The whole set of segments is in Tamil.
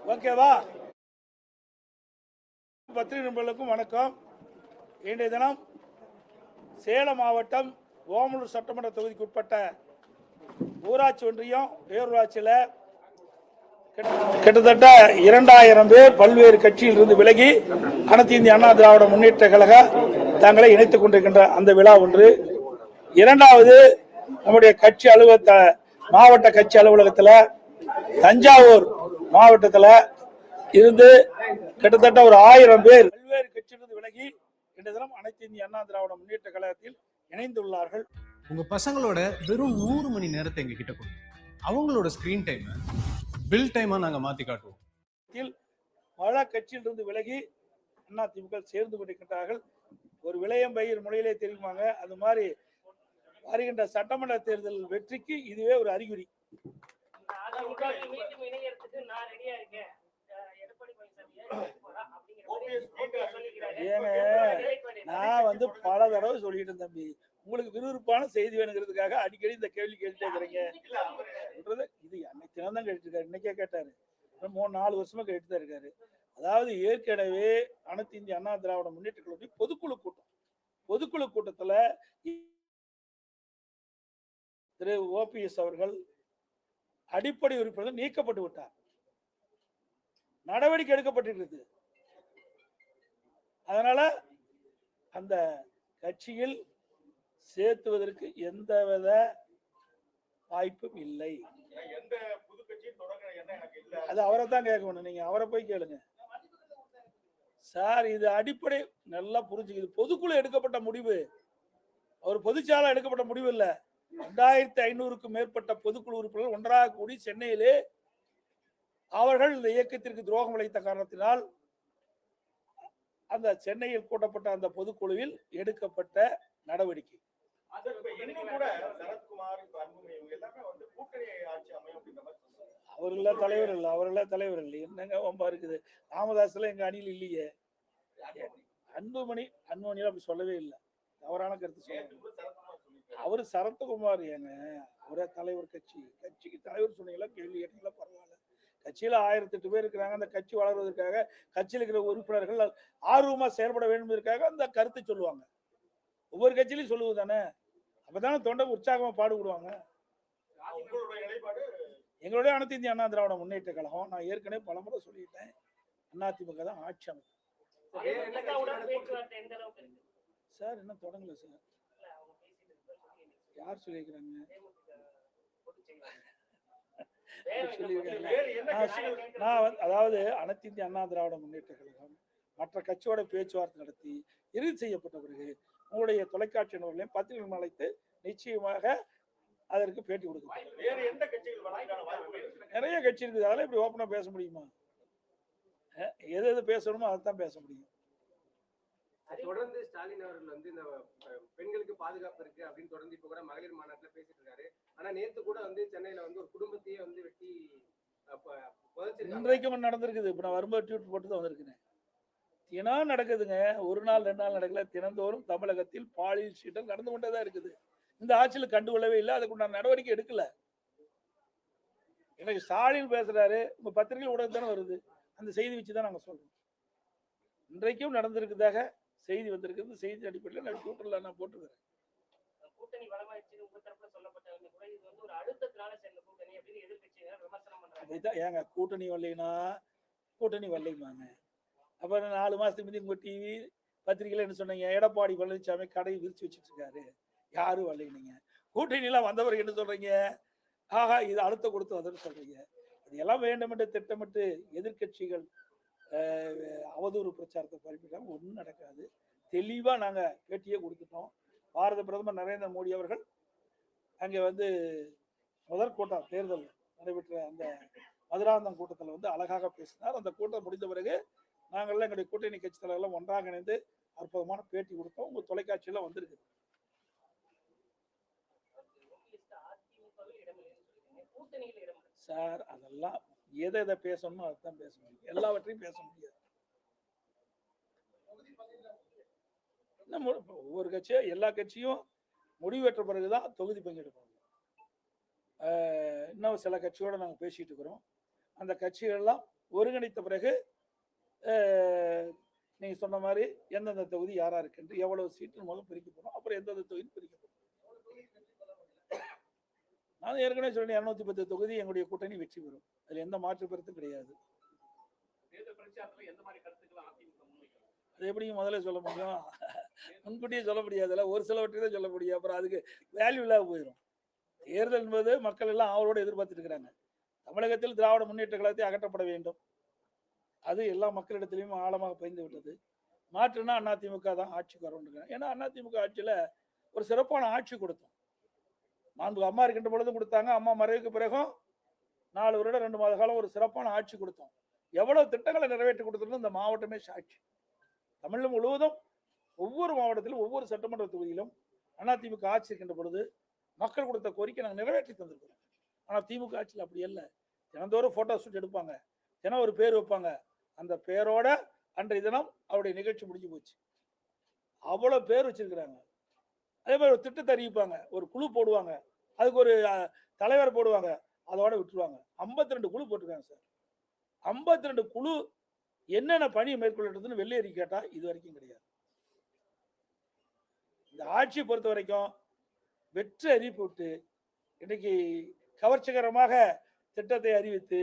ஓகேவா பத்திரிகை நண்பர்களுக்கும் வணக்கம். இன்றைய தினம் சேலம் மாவட்டம் ஓமலூர் சட்டமன்ற தொகுதிக்கு உட்பட்ட ஊராட்சி ஒன்றியம் பேரூராட்சியில் கிட்டத்தட்ட இரண்டாயிரம் பேர் பல்வேறு கட்சியில் இருந்து விலகி அனைத்து இந்திய அண்ணா திராவிட முன்னேற்ற கழக தங்களை இணைத்துக் கொண்டிருக்கின்ற அந்த விழா ஒன்று. இரண்டாவது நம்முடைய கட்சி அலுவலக மாவட்ட கட்சி அலுவலகத்தில் தஞ்சாவூர் மாவட்டத்தில் இருந்து கிட்டத்தட்ட ஒரு ஆயிரம் பேர் பல்வேறு கட்சியிலிருந்து விலகி இன்று தினம் அனைத்து இந்திய அண்ணா திராவிட முன்னேற்ற கழகத்தில் இணைந்துள்ளார்கள். உங்க பசங்களோட வெறும் நூறு மணி நேரத்தை எங்க கிட்ட கொடுங்க. அவங்களோட ஸ்கிரீன் டைம் பில் டைமா நாங்க மாத்தி காட்டுவோம். பல கட்சியிலிருந்து விலகி அண்ணா திமுக சேர்ந்து கொண்டிருக்கின்றார்கள். ஒரு விளையம் பயிர் முறையிலே தெரியுமாங்க? அது மாதிரி வருகின்ற சட்டமன்ற தேர்தல் வெற்றிக்கு இதுவே ஒரு அறிகுறி. மீண்டும் இணையறதுக்கு நான் ரெடியா இருக்கேன். வந்து பல தடவை சொல்லிட்டேன் தம்பி. உங்களுக்கு விறுவிறுப்பான செய்தி வேணுங்கிறதுக்காக அடிக்கடி இந்த கேள்வி கேட்டுட்டே இருக்கிறீங்க. சொல்றது இது அன்னைக்கு தினம் தான் கேட்டுருக்காரு இன்னைக்கே கேட்டாரு. மூணு நாலு வருஷமா கேட்டு தான் இருக்காரு. அதாவது ஏற்கனவே அனைத்து இந்திய அண்ணா திராவிட முன்னேற்ற கழகத்தின் பொதுக்குழு கூட்டம். பொதுக்குழு கூட்டத்துல திரு ஓபிஎஸ் அவர்கள் அடிப்படை உறுப்பினர்கள் நீக்கப்பட்டு விட்டார். நடவடிக்கை எடுக்கப்பட்டிருக்கிறது. அதனால அந்த கட்சியில் சேர்த்துவதற்கு எந்தவித வாய்ப்பும் இல்லை. அது அவரை தான் கேட்கணும் நீங்க அவரை போய் கேளுங்க. சார் இது அடிப்படை நல்லா புரிஞ்சுக்குது. பொதுக்குழு எடுக்கப்பட்ட முடிவு. ஒரு பொதுச்சாலை எடுக்கப்பட்ட முடிவு இல்ல. ரெண்டாயிரத்தி ஐநூறுக்கும் மேற்பட்ட பொதுக்குழு உறுப்பினர்கள் ஒன்றாக கூடி சென்னையிலே அவர்கள் இந்த இயக்கத்திற்கு துரோகம் இழைத்த காரணத்தினால் அந்த சென்னையில் கூட்டப்பட்ட அந்த பொதுக்குழுவில் எடுக்கப்பட்ட நடவடிக்கை. சொல்றாங்க. அவர்கள தலைவர் இல்லை அவர்கள தலைவர் இல்லை. என்னங்க வம்பா இருக்குது? ராமதாஸ்ல எங்க அணியில் இல்லையே? அன்புமணி. அன்புமணி அப்படி சொல்லவே இல்லை. தவறான கருத்து சொல்லுங்க. அவரு சரத்குமார் ஏங்க? அவரே தலைவர் கட்சி. கட்சிக்கு தலைவர் சொன்னீங்களா கேள்வி கேட்டீங்களா பரவாயில்ல. கட்சியில ஆயிரத்தி எட்டு பேர் இருக்கிறாங்க. அந்த கட்சி வளர்வதற்காக கட்சியில் இருக்கிற உறுப்பினர்கள் ஆர்வமா செயல்பட வேண்டும் அந்த கருத்தை சொல்லுவாங்க. ஒவ்வொரு கட்சியிலையும் சொல்லுவது தானே? அப்பதானே தொண்டை உற்சாகமா பாடுபடுவாங்க உங்களுடைய நிலைப்பாடு எங்களுடைய அனைத்து இந்திய அண்ணா திராவிட முன்னேற்ற கழகம் நான் ஏற்கனவே பலமுறை சொல்லிட்டேன். அதிமுக தான் ஆட்சி அமைப்பு. சார் இன்னும் தொடங்கல சார்? வேறு என்ன நான் அதாவது அனைத்து இந்திய அண்ணா திராவிட முன்னேற்ற கழகம் மற்ற கட்சியோட பேச்சுவார்த்தை நடத்தி இறுதி செய்யப்பட்ட பிறகு உங்களுடைய தொலைக்காட்சி நிறுவனங்களையும் பத்திரிகை அழைத்து நிச்சயமாக அதற்கு பேட்டி கொடுக்கும் நிறைய கட்சி இருக்குது. அதெல்லாம் இப்படி ஓப்பனா பேச முடியுமா? எது எது பேசணுமோ அதை தான் பேச முடியும். தொடர்ந்து ஸ்டாலின் அவர்கள் வந்து இந்த பெண்களுக்கு பாதுகாப்பு இருக்கு அப்படின்னு தொடர்ந்து இப்ப கூட மகளிர் மாநாட்டுல பேசிட்டு இருக்காரு. ஆனா நேத்து கூட வந்து சென்னையில வந்து ஒரு குடும்பத்தையே வந்து வெட்டி இன்றைக்கும் நடந்திருக்குது. இப்போ நான் வரும்போது ட்வீட் போட்டு தான் வந்திருக்கிறேன். தினம் நடக்குதுங்க. ஒரு நாள் ரெண்டு நாள் நடக்கல. தினந்தோறும் தமிழகத்தில் பாலியல் சீட்டல் நடந்து கொண்டே தான் இருக்குது. இந்த ஆட்சியில் கண்டுகொள்ளவே இல்லை. அதுக்குண்டான நடவடிக்கை எடுக்கல. எனக்கு ஸ்டாலின் பேசுறாரு. உங்க பத்திரிகை ஊடகம் தானே வருது. அந்த செய்தி வச்சு தான் நாங்கள் சொல்றோம். இன்றைக்கும் நடந்திருக்குதாக செய்தி வந்திருக்குது செய்தி அடிப்படையில் நான் ட்விட்டரில் நான் கூட்டணி கூட்டணி அப்படிதான் ஏங்க கூட்டணி வரலைன்னா கூட்டணி வரலைமாங்க அப்புறம் நாலு மாசத்துக்கு முந்தி உங்க டிவி பத்திரிகையில என்ன சொன்னீங்க? எடப்பாடி பழனிசாமி கடையை விரிச்சு வச்சுட்டு இருக்காரு யாரும் வரலைங்க கூட்டணியெல்லாம் வந்தவர்கள் என்ன சொல்றீங்க? ஆஹா இது அழுத்த கொடுத்து வந்ததுன்னு சொல்றீங்க. இதெல்லாம் வேண்டுமென்று திட்டமிட்டு எதிர்க்கட்சிகள் அஹ், அவதூறு பிரச்சாரத்தை பரப்பிட்டாங்க. ஒன்றும் நடக்காது. தெளிவாக நாங்கள் பேட்டியே கொடுத்துட்டோம். பாரத பிரதமர் நரேந்திர மோடி அவர்கள் அங்கே வந்து முதற் தேர்தல் நடைபெற்ற அந்த மதுராந்தம் கூட்டத்தில் வந்து அழகாக பேசினார். அந்த கூட்டம் முடிந்த பிறகு நாங்கள்லாம் எங்களுடைய கூட்டணி கட்சி தலைவர்கள் ஒன்றாக இணைந்து அற்புதமான பேட்டி கொடுத்தோம். உங்கள் தொலைக்காட்சியெல்லாம் வந்திருக்கு. சார் அதெல்லாம் எதை எதை பேசணுமோ அதுதான் பேச முடியும். எல்லாவற்றையும் பேச முடியாது. என்ன ஒவ்வொரு கட்சியும் எல்லா கட்சியும் முடிவெற்ற பிறகுதான் தொகுதி பங்கெடுப்பாங்க. ஆஹ் இன்னும் சில கட்சியோட நாங்கள் பேசிட்டு இருக்கிறோம். அந்த கட்சிகள்லாம் ஒருங்கிணைத்த பிறகு நீங்கள் நீங்க சொன்ன மாதிரி எந்தெந்த தொகுதி யாரா இருக்குன்று எவ்வளவு சீட்டு மூலம் பிரிக்க போறோம். அப்புறம் எந்தெந்த தொகுதி பிரிக்க நான் ஏற்கனவே சொன்னேன் இரநூத்தி பத்து தொகுதி எங்களுடைய கூட்டணி வெற்றி பெறும். அதில் எந்த மாற்று கருத்தும் கிடையாது. அது எப்படிங்க முதல்ல சொல்ல முடியும்? முன்கூட்டியே சொல்ல முடியாதுல்ல ஒரு சிலவற்றை தான் சொல்ல முடியும். அப்புறம் அதுக்கு வேல்யூ இல்லாத போயிடும் தேர்தல் என்பது மக்கள் எல்லாம் அவரோடு எதிர்பார்த்துட்டு இருக்கிறாங்க. தமிழகத்தில் திராவிட முன்னேற்ற கழகத்தை அகற்றப்பட வேண்டும். அது எல்லா மக்களிடத்திலையும் ஆழமாக பயந்து விட்டது. மாற்றுனா அதிமுக தான் ஆட்சிக்கு வரணும் ஏன்னா அதிமுக ஆட்சியில் ஒரு சிறப்பான ஆட்சி கொடுத்தோம். மாண்பு அம்மா இருக்கின்ற பொழுதும் கொடுத்தாங்க. அம்மா மறைவுக்கு பிறகும் நாலு வருடம் ரெண்டு மாத காலம் ஒரு சிறப்பான ஆட்சி கொடுத்தோம். எவ்வளவு திட்டங்களை நிறைவேற்றி கொடுத்துருந்தோம். இந்த மாவட்டமே சாட்சி. தமிழ் முழுவதும் ஒவ்வொரு மாவட்டத்திலும் ஒவ்வொரு சட்டமன்ற தொகுதியிலும் அதிமுக ஆட்சி இருக்கின்ற பொழுது மக்கள் கொடுத்த கோரிக்கை நாங்கள் நிறைவேற்றி தந்திருக்கிறோம். ஆனால் திமுக ஆட்சியில் அப்படி இல்லை தினந்தோறும் ஃபோட்டோ ஷூட் எடுப்பாங்க. தினம் ஒரு பேர் வைப்பாங்க. அந்த பேரோட அன்றைய தினம் அவருடைய நிகழ்ச்சி முடிஞ்சு போச்சு. அவ்வளோ பேர் வச்சிருக்கிறாங்க. அதே மாதிரி ஒரு திட்டத்தை அறிவிப்பாங்க. ஒரு குழு போடுவாங்க. அதுக்கு ஒரு தலைவர் போடுவாங்க. அதோட விட்டுருவாங்க. 52 ரெண்டு குழு போட்டிருக்காங்க சார். 52 ரெண்டு குழு என்னென்ன பணி மேற்கொள்ளதுன்னு வெள்ளை கேட்டால் இது வரைக்கும் கிடையாது. இந்த ஆட்சியை பொறுத்த வரைக்கும் வெற்றி அறிவிப்பு விட்டு இன்னைக்கு கவர்ச்சிகரமாக திட்டத்தை அறிவித்து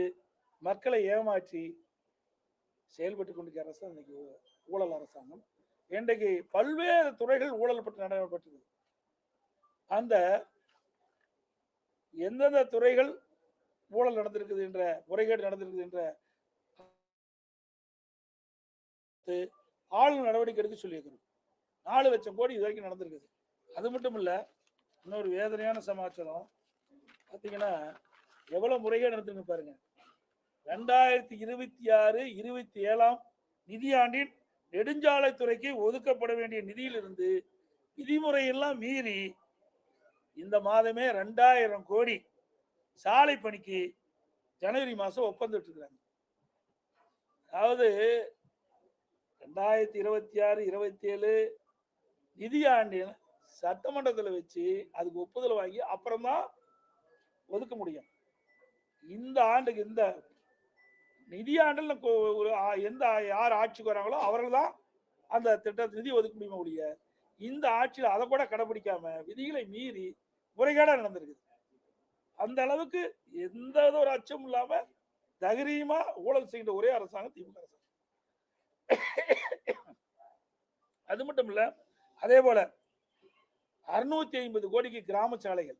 மக்களை ஏமாற்றி செயல்பட்டு கொண்டிருக்கிற அரசு இன்னைக்கு ஊழல் அரசாங்கம். இன்றைக்கு பல்வேறு துறைகள் ஊழல் பட்டு நடைபெற்றது அந்த எந்தெந்த துறைகள் ஊழல் நடந்திருக்குது என்ற முறைகேடு நடந்திருக்குது என்ற ஆளுநர் நடவடிக்கை எடுக்க சொல்லியிருக்கிறோம். நாலு லட்சம் கோடி இது வரைக்கும் நடந்திருக்குது. அது மட்டும் இல்லை இன்னொரு வேதனையான சமாச்சாரம். பார்த்தீங்கன்னா எவ்வளோ முறைகேடு நடந்திருக்கு பாருங்க. ரெண்டாயிரத்தி இருபத்தி ஆறு இருபத்தி ஏழாம் நிதியாண்டின் நெடுஞ்சாலைத்துறைக்கு ஒதுக்கப்பட வேண்டிய நிதியிலிருந்து விதிமுறையெல்லாம் மீறி இந்த மாதமே ரெண்டாயிரம் கோடி சாலை பணிக்கு ஜனவரி மாதம் ஒப்பந்துட்டுருக்குறாங்க. அதாவது ரெண்டாயிரத்தி இருபத்தி ஆறு இருபத்தி ஏழு நிதியாண்டில் சட்டமன்றத்தில் வச்சு அதுக்கு ஒப்புதல் வாங்கி அப்புறம்தான் ஒதுக்க முடியும். இந்த ஆண்டுக்கு இந்த நிதியாண்டில் ஒரு எந்த யார் ஆட்சிக்கு வராங்களோ அவர்கள் தான் அந்த திட்டத்தை நிதி ஒதுக்க முடியுமா ஒழிய? இந்த ஆட்சியில் அதை கூட கடைபிடிக்காம விதிகளை மீறி முறைகேடாக நடந்திருக்குது. அந்த அளவுக்கு எந்த ஒரு அச்சமும் இல்லாம தைரியமா ஊழல் செய்கின்ற ஒரே அரசாங்கம் திமுக அரசாங்கம் அது மட்டும் இல்ல அதே போல அறுநூத்தி ஐம்பது கோடிக்கு கிராம சாலைகள்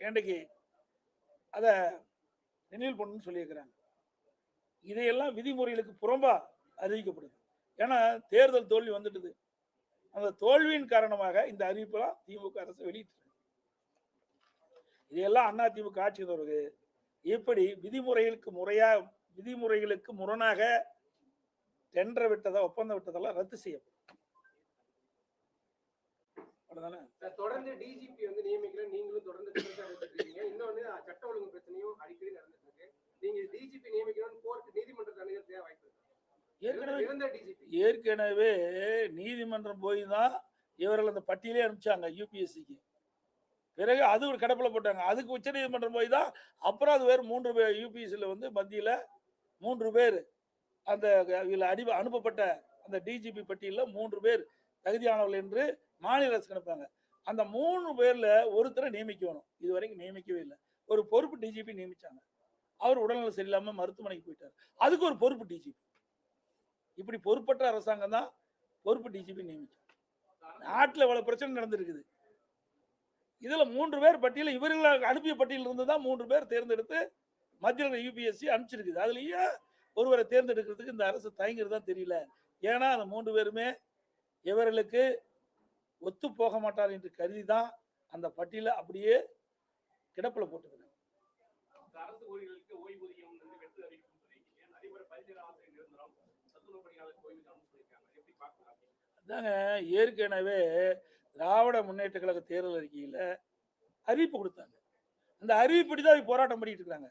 இன்றைக்கு அத நினைவு பண்ணணும்னு சொல்லியிருக்கிறாங்க. இதையெல்லாம் விதிமுறைகளுக்கு புறம்பா அறிவிக்கப்படுது. ஏன்னா தேர்தல் தோல்வி வந்துட்டுது. அந்த தோல்வியின் காரணமாக இந்த அறிவிப்பெல்லாம் திமுக அரசு வெளியிட்டு இதையெல்லாம் அண்ணா திமுக ஆட்சி வருது எப்படி விதிமுறைகளுக்கு முறையா விதிமுறைகளுக்கு முரணாக டெண்டர் விட்டதை ஒப்பந்தம் விட்டதெல்லாம் ரத்து செய்யப்படும். தொடர்ந்து டிஜிபி வந்து நியமிக்கிற நீங்களும் தொடர்ந்து இன்னொன்னு சட்ட ஒழுங்கு பிரச்சனையும் அடிக்கடி நடந்துட்டு இருக்கு. நீங்க டிஜிபி நியமிக்கணும்னு கோர்ட் நீதிமன்றத்தை அணுகிறது வாய்ப்பு ஏற்கனவே ஏற்கனவே நீதிமன்றம் போய் தான் இவர்கள் அந்த பட்டியலே அனுப்பிச்சாங்க யூபிஎஸ்சிக்கு பிறகு அது ஒரு கடப்பில் போட்டாங்க. அதுக்கு உச்ச நீதிமன்றம் போய் தான் அப்புறம் அது வேறு மூன்று பேர் யூபிஎஸ்சியில் வந்து மத்தியில் மூன்று பேர் அந்த இதில் அடி அனுப்பப்பட்ட அந்த டிஜிபி பட்டியலில் மூன்று பேர் தகுதியானவர்கள் என்று மாநில அரசு அனுப்புறாங்க அந்த மூணு பேர்ல ஒருத்தரை நியமிக்கணும். இது வரைக்கும் நியமிக்கவே இல்லை. ஒரு பொறுப்பு டிஜிபி நியமிச்சாங்க. அவர் உடல்நலம் சரியில்லாம மருத்துவமனைக்கு போயிட்டார். அதுக்கு ஒரு பொறுப்பு டிஜிபி இப்படி பொறுப்பற்ற அரசாங்கம் தான் பொறுப்பு டிஜிபி நியமிக்கும். நாட்டில் இவ்வளோ பிரச்சனை நடந்திருக்குது. இதில் மூன்று பேர் பட்டியலில் இவர்கள் அனுப்பிய பட்டியலில் இருந்து தான் மூன்று பேர் தேர்ந்தெடுத்து மத்திய யூபிஎஸ்சி அனுப்பிச்சிருக்குது. அதுலேயே ஒருவரை தேர்ந்தெடுக்கிறதுக்கு இந்த அரசு தயங்குறது தான் தெரியல. ஏன்னா அந்த மூன்று பேருமே இவர்களுக்கு ஒத்து போக மாட்டார் என்று கருதி தான் அந்த பட்டியலை அப்படியே கிடப்பில் போட்டுக்கிறாங்க இந்த அரசு ஊழியர்களுக்கு ஓய்வூதியம் வந்து வெட்டு அறிவிக்கும் சொல்லியிருக்கீங்க அதே மாதிரி பல்வேறு ஆசிரியர் நிரந்தரம் சத்துணவு பணியாளர் ஓய்வூதியம் சொல்லியிருக்காங்க எப்படி பார்க்கலாம் அதாங்க ஏற்கனவே திராவிட முன்னேற்ற கழக தேர்தல் அறிக்கையில் அறிவிப்பு கொடுத்தாங்க. அந்த அறிவிப்படி தான் போராட்டம் பண்ணிட்டு இருக்காங்க.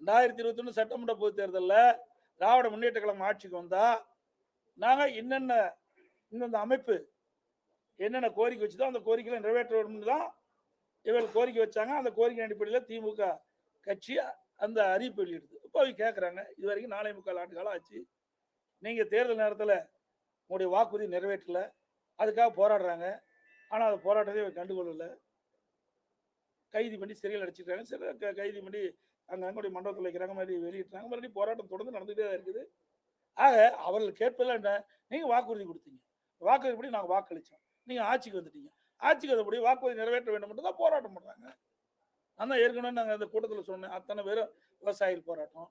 ரெண்டாயிரத்தி இருபத்தொன்னு சட்டமன்ற பொது தேர்தலில் திராவிட முன்னேற்ற கழகம் ஆட்சிக்கு வந்தால் நாங்கள் என்னென்ன இந்தந்த அமைப்பு என்னென்ன கோரிக்கை வச்சுதோ அந்த கோரிக்கைகளை நிறைவேற்ற வேணும்னு தான் இவர்கள் கோரிக்கை வச்சாங்க. அந்த கோரிக்கை அடிப்படையில் திமுக கட்சி அந்த அறிவிப்பு வெளியிடுது. இப்போ அவங்க கேட்குறாங்க இது வரைக்கும் நாலே முக்கால் ஆண்டு காலம் ஆச்சு. நீங்கள் தேர்தல் நேரத்தில் உங்களுடைய வாக்குறுதி நிறைவேற்றல. அதுக்காக போராடுறாங்க. ஆனால் அது போராட்டத்தை கண்டுகொள்ளலை கண்டுகொள்ளல. கைது பண்ணி சிறையில் அடைச்சிருக்காங்க சில க- கைது பண்ணி அங்கே அங்களுடைய மண்டபத்தில் வைக்கிறாங்க. மாதிரி வெளியிட்டாங்க மறுபடியும் போராட்டம் தொடர்ந்து நடந்துகிட்டே தான் இருக்குது. ஆக அவர்கள் கேட்பதில் என்ன? நீங்கள் வாக்குறுதி கொடுத்தீங்க. வாக்குறுதி படி நாங்கள் வாக்களித்தோம் நீங்கள் ஆட்சிக்கு வந்துட்டீங்க. ஆட்சிக்கு வந்தபடி வாக்குறுதி நிறைவேற்ற வேண்டும் மட்டும் தான் போராட்டம் பண்ணுறாங்க அதான் ஏற்கனவே நாங்கள் அந்த கூட்டத்தில் சொன்னேன். அத்தனை பேரும் விவசாயிகள் போராட்டம்.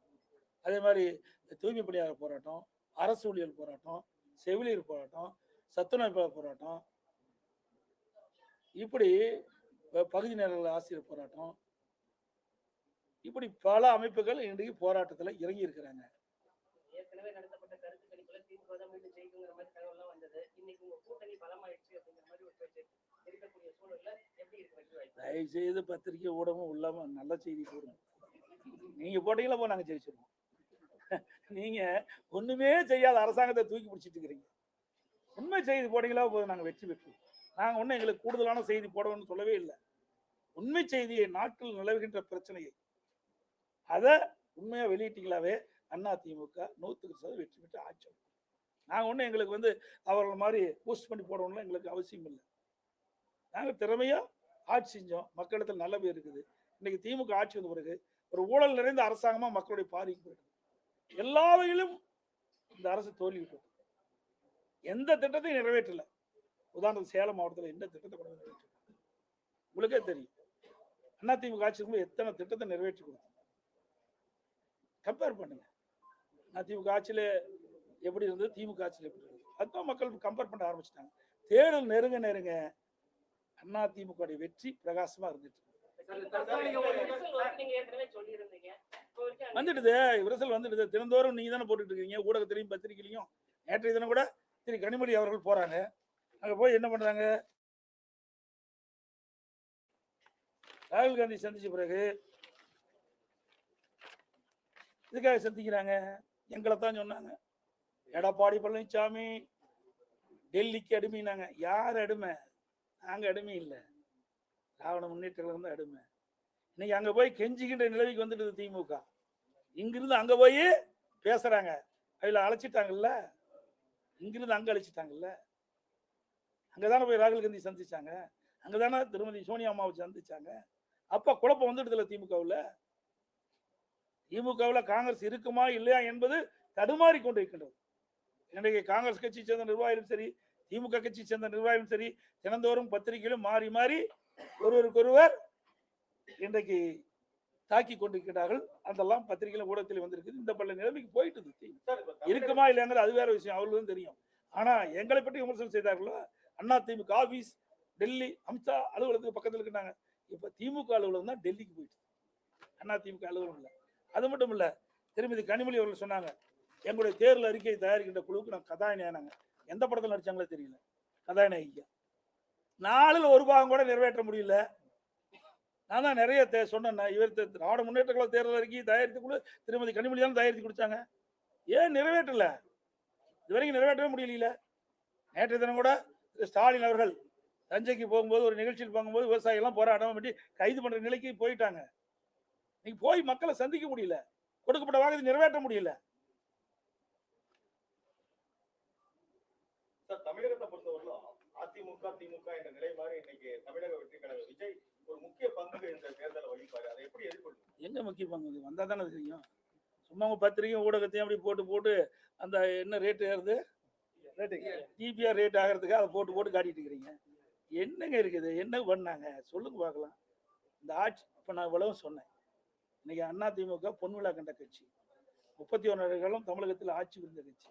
அதே மாதிரி தூய்மை பணியாளர் போராட்டம். அரசு ஊழியர் போராட்டம் செவிலியர் போராட்டம் சத்துணவு போராட்டம் இப்படி பகுதி நேர ஆசிரியர் போராட்டம் இப்படி பல அமைப்புகள் இன்றைக்கு போராட்டத்தில் இறங்கி இருக்கிறாங்க. தயவு செய்து பத்திரிக்கை ஊடகம் இல்லாம நல்ல செய்தி போடுங்க நீங்க போட்டீங்களா போ நாங்க ஜெயிச்சிருவோம். நீங்க ஒண்ணுமே செய்யாத அரசாங்கத்தை தூக்கி பிடிச்சிட்டு இருக்கிறீங்க. உண்மை செய்தி போட்டீங்களா போதும் நாங்க வெற்றி பெற்றோம். நாங்க ஒன்றும் எங்களுக்கு கூடுதலான செய்தி போடணும்னு சொல்லவே இல்லை. உண்மை செய்தியை நாட்டில் நிலவுகின்ற பிரச்சனையை. அதை உண்மையா வெளியிட்டீங்களாவே அண்ணா திமுக நூற்றுக்கு சதவீதம் வெற்றி பெற்று ஆட்சி நாங்கள் நாங்க எங்களுக்கு வந்து அவர்கள் மாதிரி பூஸ்ட் பண்ணி போடணும்னு எங்களுக்கு அவசியம் இல்லை. நாங்க திறமையா ஆட்சி செஞ்சோம். மக்களிடத்தில் நல்ல பேர் இருக்குது. இன்னைக்கு திமுக ஆட்சி வந்த பிறகு ஒரு ஊழல் நிறைந்த அரசாங்கமா மக்களுடைய பார்வைக்கு போயிருக்கு எல்லா வகையிலும் இந்த அரசு தோல்விவிட்டது எந்த திட்டத்தையும் நிறைவேற்றல. உதாரணத்துக்கு சேலம் மாவட்டத்தில் எந்த திட்டத்தை கூட நிறைவேற்ற உங்களுக்கே தெரியும். அண்ணா திமுக ஆட்சி இருக்கும்போது எத்தனை திட்டத்தை நிறைவேற்றி கொடுத்தோம் கம்பேர் பண்ணுங்க. அண்ணா திமுக ஆட்சியில எப்படி இருந்தது? திமுக ஆட்சியில் எப்படி இருந்தது? அதுதான் மக்கள் கம்பேர் பண்ண ஆரம்பிச்சிட்டாங்க. தேர்தல் நெருங்க நெருங்க அண்ணா திமுக வெற்றி பிரகாசமா இருந்துட்டு வந்துடுது. விரிசல் வந்துடுது. தினந்தோறும் நீங்க தானே போட்டுட்டு இருக்கீங்க ஊடகத்திலையும் பத்திரிகையிலையும். நேற்றைய தினம் கூட திரு. கனிமொழி அவர்கள் போறாங்க. அங்க போய் என்ன பண்றாங்க? ராகுல் காந்தி சந்திச்ச பிறகு இதுக்காக சந்திக்கிறாங்க? எங்களை தான் சொன்னாங்க. எடப்பாடி பழனிசாமி டெல்லிக்கு அடிமைனாங்க. யார் அடிமை? நாங்கள் அடிமை இல்லை. ராவண முன்னேற்ற கழகம் தான் அடிமை. இன்னைக்கு அங்க போய் கெஞ்சிக்கின்ற நிலைமைக்கு வந்துடுது திமுக. இங்கிருந்து அங்க போய் பேசுறாங்க. அதில் அழைச்சிட்டாங்கல்ல? இங்கிருந்து அங்க அழைச்சிட்டாங்கல்ல? அங்கதானே போய் ராகுல் காந்தி சந்திச்சாங்க. அங்கதானே திருமதி சோனியா அம்மாவை சந்திச்சாங்க. அப்ப குழப்பம் வந்துடுதுல திமுகவுல? திமுகவுல காங்கிரஸ் இருக்குமா இல்லையா என்பது தடுமாறி கொண்டிருக்கின்றது இன்றைக்கு காங்கிரஸ் கட்சி சேர்ந்த நிர்வாகிகளும் சரி திமுக கட்சி சேர்ந்த நிர்வாகிகளும் சரி தினந்தோறும் பத்திரிகையிலும் மாறி மாறி ஒருவருக்கொருவர் இன்றைக்கு தாக்கி கொண்டிருக்கிறார்கள். அதெல்லாம் பத்திரிகையிலும் ஊடகத்தில் வந்திருக்குது. இந்த பல நிலைமைக்கு போயிட்டு இருக்குமா இல்லையாங்கிறது அது வேற விஷயம். அவர்களுக்கும் தெரியும். ஆனா எங்களை பற்றி விமர்சனம் செய்தார்களோ? அண்ணா திமுக ஆபீஸ் டெல்லி அம்சா அலுவலகத்துக்கு பக்கத்துல இருக்கிறாங்க. இப்ப திமுக அலுவலகம் தான் டெல்லிக்கு போயிட்டு அண்ணா திமுக அலுவலகம் இல்ல. அது மட்டும் இல்ல திருமதி கனிமொழி அவர்கள் சொன்னாங்க எங்களுடைய தேர்தல் அறிக்கையை தயாரிக்கின்ற குழுவுக்கு நான் கதாநாயகனாங்க. எந்த படத்துல நடிச்சாங்களோ தெரியல. கதாநாயகியா? நாளில் ஒரு பாகம் கூட நிறைவேற்ற முடியல. நான் தான் நிறைய தே- சொன்னேன். இவர் தே- திராவிட முன்னேற்ற கழக தேர்தல் அறிக்கையை தயாரித்துக்குள்ள திருமதி கனிமொழி தான் தயாரித்து கொடுத்தாங்க. ஏன் நிறைவேற்றல? இது வரைக்கும் நிறைவேற்றவே முடியல நேற்றைய தினம் கூட ஸ்டாலின் அவர்கள் தஞ்சைக்கு போகும்போது ஒரு நிகழ்ச்சியில் போகும்போது விவசாயிகள்லாம் போராட்டம் பண்ணி கைது பண்ணுற நிலைக்கு போயிட்டாங்க. நீங்க போய் மக்களை சந்திக்க முடியல. கொடுக்கப்பட்ட வாக்கு நிறைவேற்ற முடியல. தமிழகத்தை பொறுத்தவரையிலும் அதிமுக திமுக என்ற நிலை மாதிரி இன்னைக்கு தமிழக வெற்றி கழக விஜய் ஒரு முக்கிய பங்கு இந்த தேர்தலை வகிப்பாரு. அதை எப்படி எதிர்கொள்ளும் எங்க முக்கிய பங்கு? வந்தா தானே தெரியும். சும்மா உங்க பத்திரிகையும் ஊடகத்தையும் அப்படி போட்டு போட்டு அந்த என்ன ரேட் ஏறுது? டிபிஆர் ரேட் ஆகிறதுக்கு அதை போட்டு போட்டு காட்டிட்டு இருக்கிறீங்க. என்னங்க இருக்குது? என்ன பண்ணாங்க? சொல்லுங்க பார்க்கலாம். இந்த ஆட்சி இப்போ நான் இவ்வளவு சொன்னேன். இன்னைக்கு அண்ணா திமுக பொன்விழா கண்ட கட்சி. முப்பத்தி ஒன்று காலம் தமிழகத்தில் ஆட்சி புரிந்த கட்சி.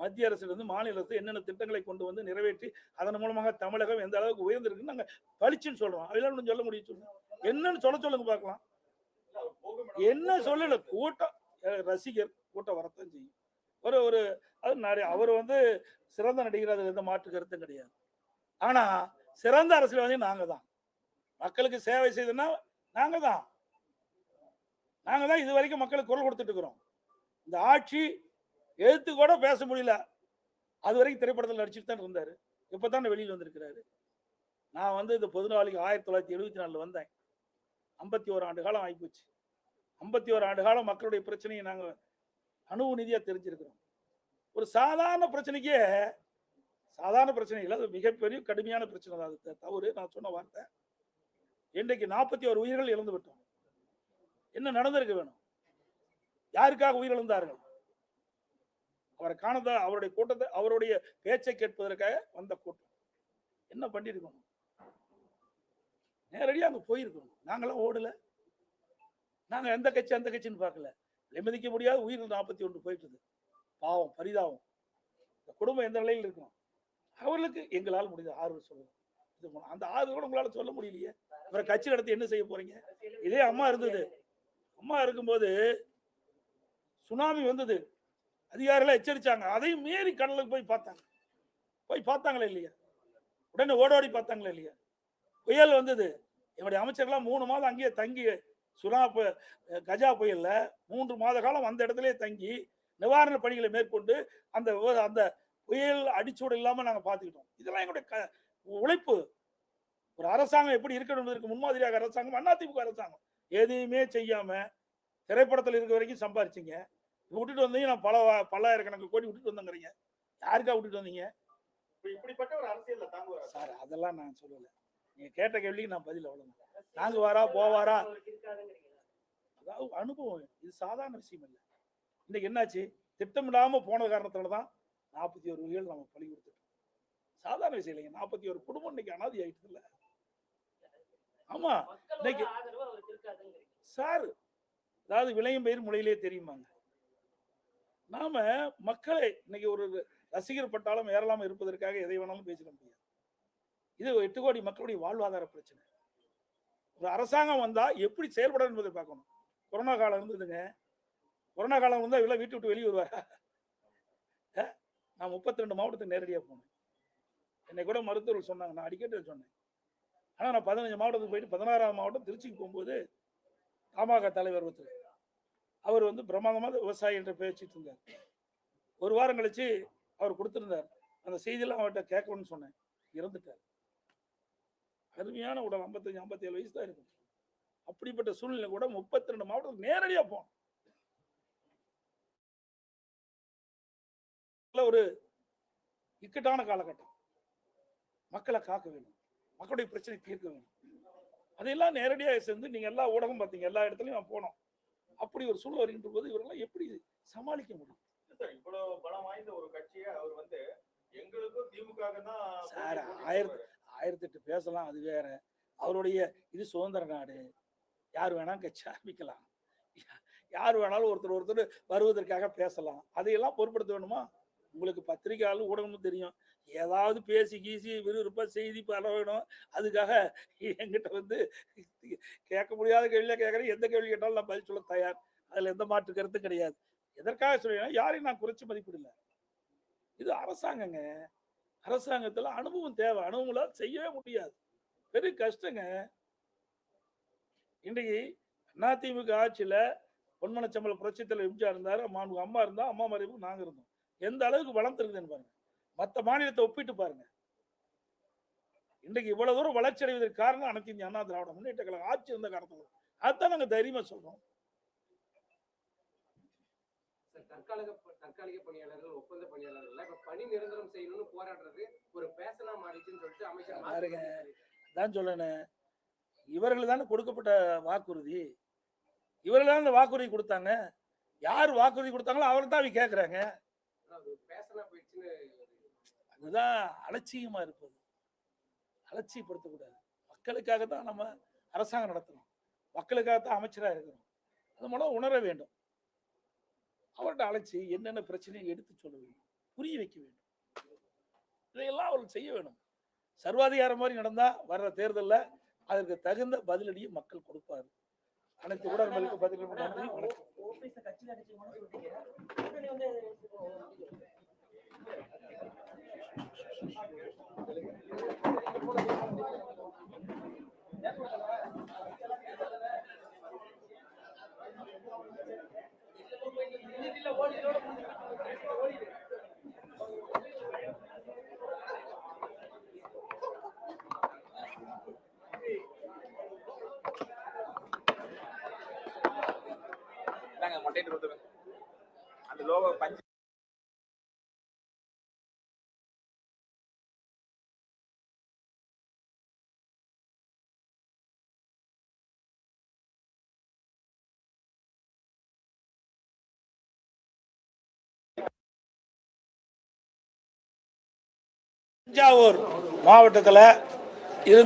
மத்திய அரசிலிருந்து மாநில அரசு என்னென்ன திட்டங்களை கொண்டு வந்து நிறைவேற்றி அதன் மூலமாக தமிழகம் எந்த அளவுக்கு உயர்ந்திருக்குன்னு நாங்கள் பளிச்சுன்னு சொல்றோம். அதெல்லாம் சொல்ல முடியும் சொல்லுங்க. என்னன்னு சொல்ல சொல்லுங்க பார்க்கலாம். என்ன சொல்லல கூட்டம். ரசிகர் கூட்டம் வரத்தான் செய்யும். ஒரு ஒரு அது நிறைய அவர் வந்து சிறந்த நடிகர் அதில் எந்த மாற்று கருத்தும் கிடையாது. ஆனா சிறந்த அரசியல்வாதி நாங்க தான். மக்களுக்கு சேவை செய்தோம்னா நாங்க தான். நாங்க தான் இது வரைக்கும் மக்களுக்கு குரல் கொடுத்துட்டு இருக்கிறோம். இந்த ஆட்சி எழுத்து கூட பேச முடியல. அது வரைக்கும் திரைப்படத்தில் நடிச்சுட்டு தான் இருந்தாரு. இப்பதான் வெளியில் வந்திருக்கிறாரு. நான் வந்து இந்த பொதுநாளிக்கு ஆயிரத்தி தொள்ளாயிரத்தி எழுபத்தி நாலில் வந்தேன். ஐம்பத்தி ஒரு ஆண்டு காலம் ஆகிப்போச்சு ஐம்பத்தி ஒரு ஆண்டு காலம் மக்களுடைய பிரச்சனையை நாங்கள் அணுவு நிதியாக தெரிஞ்சிருக்கிறோம். ஒரு சாதாரண பிரச்சனைக்கே சாதாரண பிரச்சனை இல்லை. அது மிகப்பெரிய கடுமையான பிரச்சனை தான். அது தவறு. நான் சொன்ன வார்த்தை. இன்றைக்கு நாற்பத்தி ஒரு உயிர்கள் இழந்து விட்டோம். என்ன நடந்திருக்க வேணும்? யாருக்காக உயிரிழந்தார்கள்? அவரை காணத அவருடைய கூட்டத்தை அவருடைய பேச்சை கேட்பதற்காக வந்த கூட்டம். என்ன பண்ணியிருக்கணும் நேரடியாக அங்கே போயிருக்கணும் நாங்களாம் ஓடல. நாங்கள் எந்த கட்சி அந்த கட்சின்னு பார்க்கல. விலைமதிக்க முடியாத உயிர் நாற்பத்தி ஒன்று போயிட்டுது. பாவம் பரிதாபம். இந்த குடும்பம் எந்த நிலையில் இருக்கணும் அவர்களுக்கு எங்களால் முடிந்த ஆறுதல் சொல்லுவோம் இது அந்த ஆறு கூட உங்களால் சொல்ல முடியலையே. அப்புறம் கட்சி நடத்தி என்ன செய்ய போறீங்க? இதே அம்மா இருந்தது. அம்மா இருக்கும்போது சுனாமி வந்தது. அதிகாரிகள் எச்சரித்தாங்க அதையும் மீறி கடலுக்கு போய் பார்த்தாங்க. போய் பார்த்தாங்களே இல்லையா? உடனே ஓடோடி பார்த்தாங்களே இல்லையா? புயல் வந்தது. என்னுடைய அமைச்சர்கள்லாம் மூணு மாதம் அங்கேயே தங்கி சுனா பு- கஜா புயலில் மூன்று மாத காலம் அந்த இடத்திலே தங்கி நிவாரண பணிகளை மேற்கொண்டு அந்த அந்த புயல் அடிச்சூடு இல்லாமல் நாங்கள் பார்த்துக்கிட்டோம். இதெல்லாம் எங்களுடைய க- உழைப்பு. ஒரு அரசாங்கம் எப்படி இருக்கணும் முன்மாதிரியாக அரசாங்கம் அதிமுக அரசாங்கம். எதையுமே செய்யாமல் திரைப்படத்தில் இருக்க வரைக்கும் சம்பாரிச்சிங்க. விட்டுட்டு வந்தீங்க நான் பல பல்லாயிரக்கணக்கு கோடி விட்டுட்டு வந்தேங்கிறீங்க. யாருக்கா விட்டுட்டு வந்தீங்க? இப்ப இப்படிப்பட்ட ஒரு அரசியல்ல தாங்குவாரா? சார் அதெல்லாம் நான் சொல்லல. நீங்க கேட்ட கேள்விக்கு நான் பதில் அவ்வளவுதான். நாங்க வாரா போவாரா? அதாவது அனுபவம் இது சாதாரண விஷயம் இல்லை. இன்னைக்கு என்னாச்சு? திட்டமிடாம போன காரணத்துல தான் நாற்பத்தி ஒரு உயிர்கள் நம்ம பழி கொடுத்துட்டோம். சாதாரண விஷயம் இல்லைங்க. நாற்பத்தி ஒரு குடும்பம் இன்னைக்கு அனாதி ஆயிடுது இல்ல. ஆமா. இன்னைக்கு- சார் அதாவது விளையும் பயிர் முளையிலே தெரியுமாங்க. நாம மக்களை இன்னைக்கு ஒரு ரசிகர் பட்டாலும் ஏறலாம இருப்பதற்காக எதை வேணாலும் பேசிட முடியாது. இது எட்டு கோடி மக்களுடைய வாழ்வாதார பிரச்சனை. ஒரு அரசாங்கம் வந்தா எப்படி செயல்பட என்பதை பார்க்கணும். கொரோனா காலம் இருந்ததுங்க. கொரோனா காலம் வந்தா இவ்வளவு வீட்டு விட்டு வெளியே வருவாரா? நான் முப்பத்தி ரெண்டு மாவட்டத்துக்கு நேரடியாக போனேன். என்னை கூட மருத்துவர்கள் சொன்னாங்க. நான் அடிக்கடி சொன்னேன். ஆனா நான் பதினஞ்சு மாவட்டத்துக்கு போயிட்டு பதினாறாவது மாவட்டம் திருச்சிக்கு போகும்போது பாமக தலைவர் ஒருத்தர் அவர் வந்து பிரமாதமாக விவசாயி என்று பேசிட்டு இருந்தார். ஒரு வாரம் கழிச்சு அவர் கொடுத்துருந்தார். அந்த செய்தியெல்லாம் அவர்கிட்ட கேட்கணும்னு சொன்னேன். இறந்துட்டார். அருமையான உடல் ஐம்பத்தஞ்சு ஐம்பத்தேழு வயசு தான் இருக்கும். அப்படிப்பட்ட சூழ்நிலை கூட முப்பத்தி ரெண்டு மாவட்டத்துக்கு நேரடியாக போனோம் நல்ல ஒரு இக்கட்டான காலகட்டம். மக்களை காக்க வேணும். மக்களுடைய பிரச்சனை தீர்க்க வேணும். அதையெல்லாம் நேரடியாக சேர்ந்து நீங்கள் எல்லா ஊடகம் பார்த்தீங்க. எல்லா இடத்துலையும் நான் போனோம். அப்படி ஒரு சூழல் வருகின்ற போது இவரெல்லாம் எப்படி சமாளிக்க முடியும்? இவ்வளவு பலம் வாய்ந்த ஒரு கட்சியை அவர் வந்து எங்களுக்கும் திமுக தான் சார், ஆயிரத்து- ஆயிரத்தி எட்டு பேசலாம் அது வேற. அவருடைய இது சுதந்திர நாடு. யார் வேணாலும் கட்சி ஆரம்பிக்கலாம். யார் வேணாலும் ஒருத்தர் ஒருத்தர் வருவதற்காக பேசலாம். அதையெல்லாம் பொருட்படுத்த வேணுமா உங்களுக்கு பத்திரிகையாளர் ஊடகமும் தெரியும். ஏதாவது பேசி கீசி விறுவிறுப்பாக செய்தி பரவணும் அதுக்காக என்கிட்ட வந்து கேட்க முடியாத கேள்வியாக கேட்குறேன். எந்த கேள்வி கேட்டாலும் நான் பதில் சொல்ல தயார். அதில் எந்த மாற்று கருத்தும் கிடையாது. எதற்காக சொல்லுவேன் யாரையும் நான் குறைச்சி மதிப்பிடல. இது அரசாங்கங்க. அரசாங்கத்தில் அனுபவம் தேவை. அனுபவங்களால் செய்யவே முடியாது. பெரிய கஷ்டங்க. இன்றைக்கு அதிமுக ஆட்சியில் பொன்மனச்சம்பள புரட்சித்தலைவர் எம்ஜிஆர் இருந்தார். அம்மா அம்மா இருந்தால் அம்மா மறைவு நாங்கள் இருந்தோம். எந்த அளவுக்கு வளர்ந்துருக்குதுன்னு பாருங்க. மத்த மாநிலத்தை ஒப்பிட்டு பாருங்க. இன்றைக்கு இவ்வளவு தூரம் வளர்ச்சி அடைவதற்கு காரணம் அனைத்து இந்திய அண்ணா திராவிட முன்னேற்ற கழகம் ஆட்சி இருந்த காரணத்துல அதுதான் நாங்க தைரியமா சொல்றோம். சார், தற்காலிக தற்காலிக பணியாளர்கள் ஒப்பந்த பணியாளர்கள் இப்ப பணி நிரந்தரம் செய்யணும்னு போராடுறது ஒரு பேசனா மாறிச்சுன்னு சொல்லிட்டு அமைச்சர் தான் சொல்லணும் இவர்கள் தானே கொடுக்கப்பட்ட வாக்குறுதி. இவர்கள் தான் இந்த வாக்குறுதி கொடுத்தாங்க. யார் வாக்குறுதி கொடுத்தாங்களோ அவரை தான் அவங்க கேட்குறாங்க அது ஒரு பேசனா போயிடுச்சுன்னு அதுதான் அலட்சியமா இருப்பது. அலட்சியப்படுத்தக்கூடாது. மக்களுக்காக தான் நம்ம அரசாங்கம் நடத்துகிறோம் மக்களுக்காக தான் அமைச்சராக இருக்கிறோம் அது மூலம் உணர வேண்டும். அவர்கிட்ட அழைச்சி என்னென்ன பிரச்சனையை எடுத்து சொல்ல வேண்டும். புரிய வைக்க வேண்டும். இதையெல்லாம் அவர்கள் செய்ய வேணும் சர்வாதிகாரம் மாதிரி நடந்தால் வர்ற தேர்தலில் அதற்கு தகுந்த பதிலடியை மக்கள் கொடுப்பார் அனைத்து ஊடகங்களுக்கு பதில் நன்றி. வணக்கம். Ya şey தஞ்சாவூர் மாவட்டத்தில் இருந்து